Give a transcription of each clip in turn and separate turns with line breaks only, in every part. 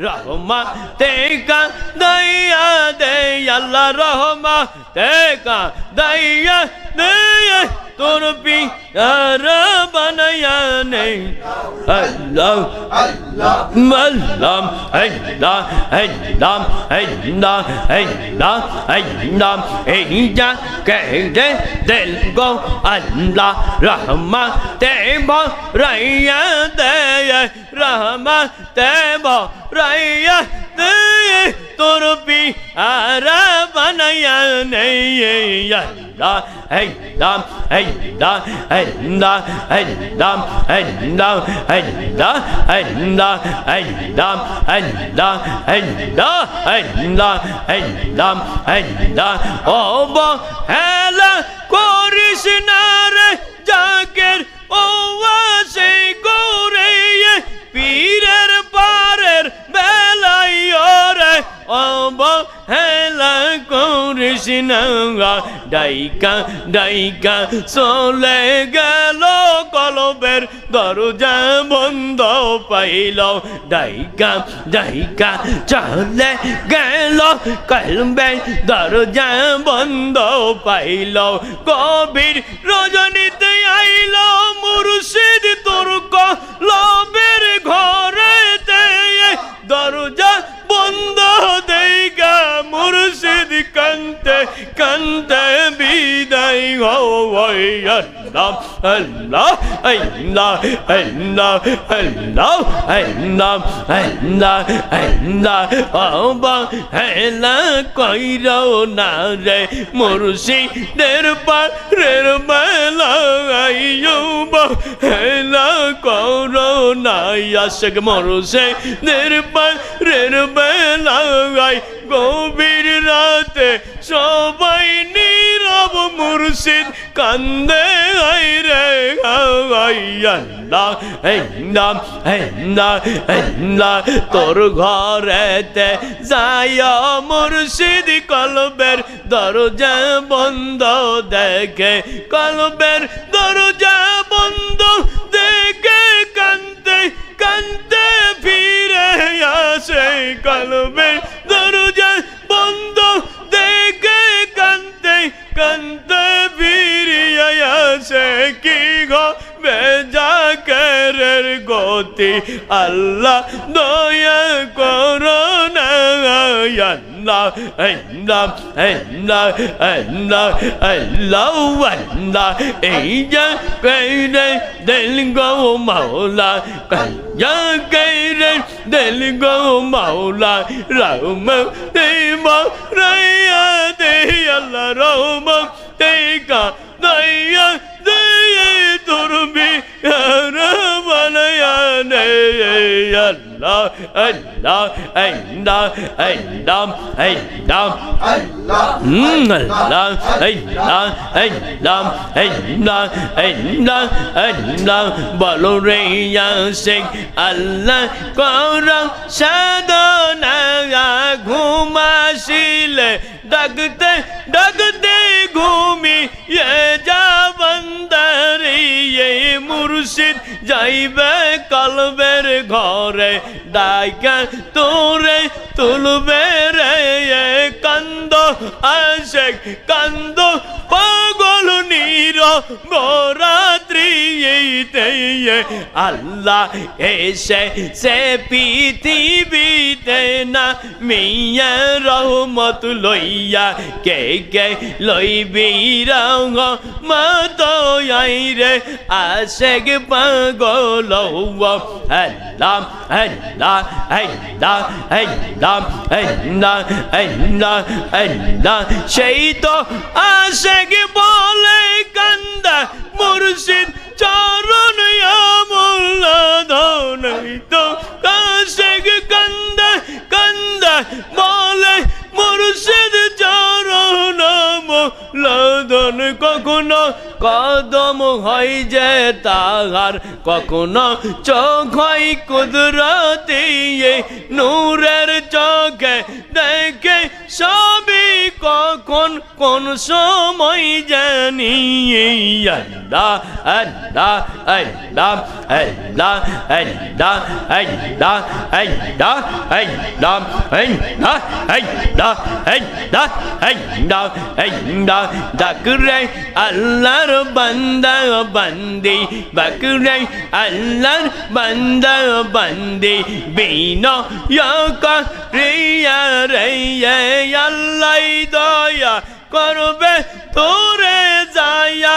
রহমত তে কা দয়া দে আল্লাহ রহমত তে কা দয়া দে তোর পি আর বানায়া নেই আল্লাহ
আল্লাহ
আল্লাহ আল্লাহ আল্লাহ আল্লাহ আল্লাহ আল্লাহ এই যা কেটে দিল গো আল্লাহ রহমা তেব hey dam hey da hey da hey dam hey da hey da hey da hey dam hey da hey da hey da hey dam hey da অবহেলা করিস না রে জাগের ও সে গো করিস না ডাইকা ডাইকা, চলে গেল কলবের দরজা বন্ধ পাইল। ডাইকা ডাইকা, চলে গেল কলবের দরজা বন্ধ পাইল। কবির রজনীতে আইল মুর্শিদ তুর্ক লবের কান্তে কান্তে বিদায় হওয়াই আল্লাহ আল্লাহ আল্লাহ আল্লাহ আল্লাহ আল্লাহ আল্লাহ আল্লাহ অবা হেলা কইরাও না রে মুর্শিদের পারের মেলা আইয়ুব হেলা করো না আশক মুর্শিদের পারের মেলা আই গভীর রাতে সবাই নীরব মুর্শিদ কান্দে, আই রে তোর ঘরেতে যায় মুর্শিদ কলবের দরজা বন্ধ দেখে, কলবের দরজা বন্ধ দেখে বেজা কেরের গতি। আল্লাহ দয়া করো না, আল্লাহ আল্লাহ আল্লাহ আল্লাহ আল্লাহ আল্লাহ। এই যা কেরে দিল গো মাওলা কয়া কেরে দিল গো মাওলা রাম দেব রায়া দে আল্লাহ রাম দয়া আল্লাহ আল্লাহ আল্লাহ আল্লাহ আল্লাহ
আল্লাহ
Hmm, Allah, Allah, Allah, Allah, Allah, Allah, বলো রে শেখ আল্লাহ কর সাধনা ঘুমাসিলে ডাকতে ডাকতে যাইবে কলবের ঘরে ডাইকা তোরে তুলবে রে কান্দ আশেক কান্দ। পাগল নীর বরাত্রি আল্লাহ এসে সে পৃথিবীতে না মিয়া রহমত লইয়া কে কে লইবি রঙ মত রে আশেক পাগল আল্লাহ আল্লাহ আল্লাহ আল্লাহ আল্লাহ আল্লাহ আল্লাহ সেই তো আশেক বলে কান্দা মুর্শিদ চরণ আমল্লা ধনই তো আশেক কান্দা কান্দা বলে মুর্শিদ চরণ লাদন কখনো কদম হয় যে তাহার কখনো চোখ হয় কুদরতি নূরের চোখে দেখে সবই কখন কোন সময় জানি আল্লাহ আল্লাহ আল্লাহ আল্লাহ আল্লাহ আল্লাহ আল্লাহ আল্লাহ আল্লাহ আল্লাহ আল্লাহ আল্লাহ আল্লাহ ডাকরে আল্লাহর বান্দা বান্দি বাকরে আল্লাহর বান্দা বান্দি বিনা ইয়াকা রিয়া রে আল্লাহ দয়া করবে তোরে যায়া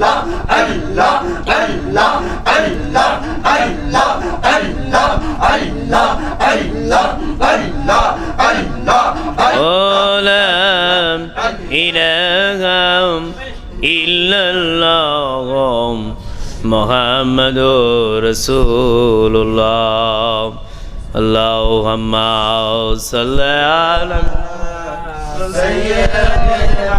আল্লাহ আল্লাহ আল্লাহ আল্লাহ আল্লাহ আল্লাহ আল্লাহ আল্লাহ আল্লাহ আল্লাহ আল্লাহ ইলাহাম ইল্লাল্লাহ মোহাম্মদুর রসুল্লাহ আল্লাহুম্মা সাল্লি আলা সাইয়্যিদিনা